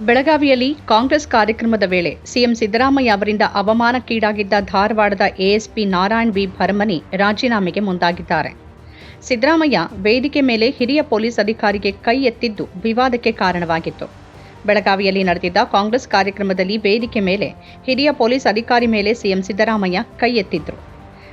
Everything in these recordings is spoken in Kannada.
ಬೆಳಗಾವಿಯಲ್ಲಿ ಕಾಂಗ್ರೆಸ್ ಕಾರ್ಯಕ್ರಮದ ವೇಳೆ ಸಿಎಂ ಸಿದ್ದರಾಮಯ್ಯ ಅವರಿಂದ ಅವಮಾನಕ್ಕೀಡಾಗಿದ್ದ ಧಾರವಾಡದ ಎಎಸ್ಪಿ ನಾರಾಯಣ್ ವಿ. ಭರಮನಿ ರಾಜೀನಾಮೆಗೆ ಮುಂದಾಗಿದ್ದಾರೆ. ಸಿದ್ದರಾಮಯ್ಯ ವೇದಿಕೆ ಮೇಲೆ ಹಿರಿಯ ಪೊಲೀಸ್ ಅಧಿಕಾರಿಗೆ ಕೈ ಎತ್ತಿದ್ದು ವಿವಾದಕ್ಕೆ ಕಾರಣವಾಗಿತ್ತು. ಬೆಳಗಾವಿಯಲ್ಲಿ ನಡೆದಿದ್ದ ಕಾಂಗ್ರೆಸ್ ಕಾರ್ಯಕ್ರಮದಲ್ಲಿ ವೇದಿಕೆ ಮೇಲೆ ಹಿರಿಯ ಪೊಲೀಸ್ ಅಧಿಕಾರಿ ಮೇಲೆ ಸಿಎಂ ಸಿದ್ದರಾಮಯ್ಯ ಕೈ ಎತ್ತಿದ್ರು.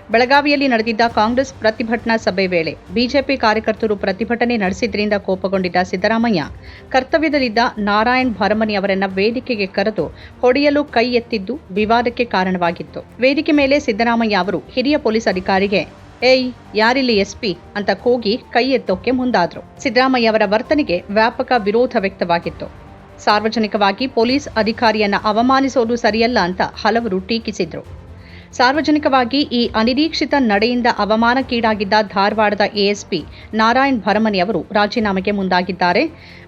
ಬೆಳಗಾವಿಯಲ್ಲಿ ನಡೆದಿದ್ದ ಕಾಂಗ್ರೆಸ್ ಪ್ರತಿಭಟನಾ ಸಭೆ ವೇಳೆ ಬಿಜೆಪಿ ಕಾರ್ಯಕರ್ತರು ಪ್ರತಿಭಟನೆ ನಡೆಸಿದ್ರಿಂದ ಕೋಪಗೊಂಡಿದ್ದ ಸಿದ್ದರಾಮಯ್ಯ, ಕರ್ತವ್ಯದಲ್ಲಿದ್ದ ನಾರಾಯಣ್ ಭರಮನಿ ಅವರನ್ನ ವೇದಿಕೆಗೆ ಕರೆದು ಹೊಡೆಯಲು ಕೈ ಎತ್ತಿದ್ದು ವಿವಾದಕ್ಕೆ ಕಾರಣವಾಗಿತ್ತು. ವೇದಿಕೆ ಮೇಲೆ ಸಿದ್ದರಾಮಯ್ಯ ಅವರು ಹಿರಿಯ ಪೊಲೀಸ್ ಅಧಿಕಾರಿಗೆ, ಏಯ್, ಯಾರಿಲ್ಲಿ ಎಸ್ಪಿ ಅಂತ ಕೂಗಿ ಕೈ ಎತ್ತೋಕೆ ಮುಂದಾದ್ರು. ಸಿದ್ದರಾಮಯ್ಯ ಅವರ ವರ್ತನೆಗೆ ವ್ಯಾಪಕ ವಿರೋಧ ವ್ಯಕ್ತವಾಗಿತ್ತು. ಸಾರ್ವಜನಿಕವಾಗಿ ಪೊಲೀಸ್ ಅಧಿಕಾರಿಯನ್ನ ಅವಮಾನಿಸೋದು ಸರಿಯಲ್ಲ ಅಂತ ಹಲವರು ಟೀಕಿಸಿದ್ರು. ಸಾರ್ವಜನಿಕವಾಗಿ ಈ ಅನಿರೀಕ್ಷಿತ ನಡೆಯಿಂದ ಅವಮಾನಕ್ಕೀಡಾಗಿದ್ದ ಧಾರವಾಡದ ಎಎಸ್ಪಿ ನಾರಾಯಣ್ ಭರಮನಿ ಅವರು ರಾಜೀನಾಮೆಗೆ ಮುಂದಾಗಿದ್ದಾರೆ.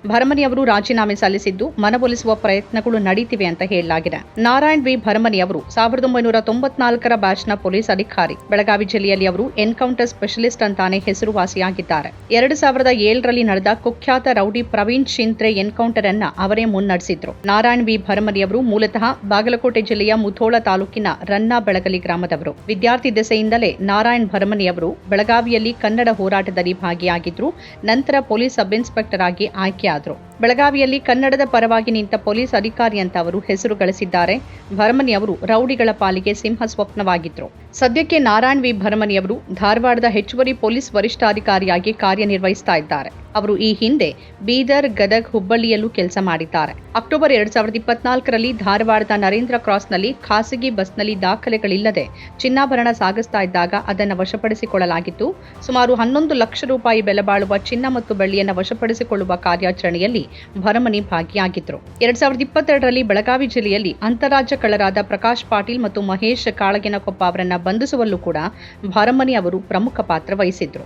ಭರಮನಿ ಅವರು ರಾಜೀನಾಮೆ ಸಲ್ಲಿಸಿದ್ದು ಮನವೊಲಿಸುವ ಪ್ರಯತ್ನಗಳು ನಡೀತಿವೆ ಅಂತ ಹೇಳಲಾಗಿದೆ. ನಾರಾಯಣ್ ವಿ. ಭರಮನಿ ಅವರು ಸಾವಿರದ ಒಂಬೈನೂರ ತೊಂಬತ್ನಾಲ್ಕರ ಬ್ಯಾಚ್ನ ಪೊಲೀಸ್ ಅಧಿಕಾರಿ. ಬೆಳಗಾವಿ ಜಿಲ್ಲೆಯಲ್ಲಿ ಅವರು ಎನ್ಕೌಂಟರ್ ಸ್ಪೆಷಲಿಸ್ಟ್ ಅಂತಾನೆ ಹೆಸರುವಾಸಿಯಾಗಿದ್ದಾರೆ. ಎರಡು ಸಾವಿರದ ಏಳರಲ್ಲಿ ನಡೆದ ಕುಖ್ಯಾತ ರೌಡಿ ಪ್ರವೀಣ್ ಶಿಂತ್ರೆ ಎನ್ಕೌಂಟರ್ ಅನ್ನ ಅವರೇ ಮುನ್ನಡೆಸಿದ್ರು. ನಾರಾಯಣ್ ವಿ. ಭರಮನಿ ಅವರು ಮೂಲತಃ ಬಾಗಲಕೋಟೆ ಜಿಲ್ಲೆಯ ಮುಧೋಳ ತಾಲೂಕಿನ ರನ್ನ ಬೆಳಗಲಿ ಗ್ರಾಮದವರು. ವಿದ್ಯಾರ್ಥಿ ದೆಸೆಯಿಂದಲೇ ನಾರಾಯಣ್ ಭರಮನಿ ಅವರು ಬೆಳಗಾವಿಯಲ್ಲಿ ಕನ್ನಡ ಹೋರಾಟದಲ್ಲಿ ಭಾಗಿಯಾಗಿದ್ರು. ನಂತರ ಪೊಲೀಸ್ ಸಬ್ ಇನ್ಸ್ಪೆಕ್ಟರ್ ಆಗಿ ಆಯ್ಕೆಯಾದರು. ಬೆಳಗಾವಿಯಲ್ಲಿ ಕನ್ನಡದ ಪರವಾಗಿ ನಿಂತ ಪೊಲೀಸ್ ಅಧಿಕಾರಿ ಅಂತ ಅವರು ಹೆಸರು ಗಳಿಸಿದ್ದಾರೆ. ಭರಮನಿ ಅವರು ರೌಡಿಗಳ ಪಾಲಿಗೆ ಸಿಂಹ ಸ್ವಪ್ನವಾಗಿದ್ರು ಸದ್ಯಕ್ಕೆ ನಾರಾಯಣ್ ವಿ. ಭರಮನಿ ಅವರು ಧಾರವಾಡದ ಹೆಚ್ಚುವರಿ ಪೊಲೀಸ್ ವರಿಷ್ಠಾಧಿಕಾರಿಯಾಗಿ ಕಾರ್ಯನಿರ್ವಹಿಸ್ತಾ ಇದ್ದಾರೆ. ಅವರು ಈ ಹಿಂದೆ ಬೀದರ್, ಗದಗ್, ಹುಬ್ಬಳ್ಳಿಯಲ್ಲೂ ಕೆಲಸ ಮಾಡಿದ್ದಾರೆ. ಅಕ್ಟೋಬರ್ ಎರಡ್ ಸಾವಿರದ ಇಪ್ಪತ್ನಾಲ್ಕರಲ್ಲಿ ಧಾರವಾಡದ ನರೇಂದ್ರ ಕ್ರಾಸ್ನಲ್ಲಿ ಖಾಸಗಿ ಬಸ್ನಲ್ಲಿ ದಾಖಲೆಗಳಿಲ್ಲದೆ ಚಿನ್ನಾಭರಣ ಸಾಗಿಸ್ತಾ ಇದ್ದಾಗ ಅದನ್ನು ವಶಪಡಿಸಿಕೊಳ್ಳಲಾಗಿತ್ತು. ಸುಮಾರು ಹನ್ನೊಂದು ಲಕ್ಷ ರೂಪಾಯಿ ಬೆಲೆ ಬಾಳುವ ಚಿನ್ನ ಮತ್ತು ಬೆಳ್ಳಿಯನ್ನು ವಶಪಡಿಸಿಕೊಳ್ಳುವ ಕಾರ್ಯಾಚರಣೆಯಲ್ಲಿ ಭರಮನಿ ಭಾಗಿಯಾಗಿದ್ದರು ಎರಡ್ ಸಾವಿರದ ಇಪ್ಪತ್ತೆರಡರಲ್ಲಿ ಬೆಳಗಾವಿ ಜಿಲ್ಲೆಯಲ್ಲಿ ಅಂತಾರಾಜ್ಯ ಕಳ್ಳರಾದ ಪ್ರಕಾಶ್ ಪಾಟೀಲ್ ಮತ್ತು ಮಹೇಶ್ ಕಾಳಗಿನಕೊಪ್ಪ ಅವರನ್ನು ಬಂಧಿಸುವಲ್ಲೂ ಕೂಡ ಭರಮನಿ ಅವರು ಪ್ರಮುಖ ಪಾತ್ರ ವಹಿಸಿದ್ರು.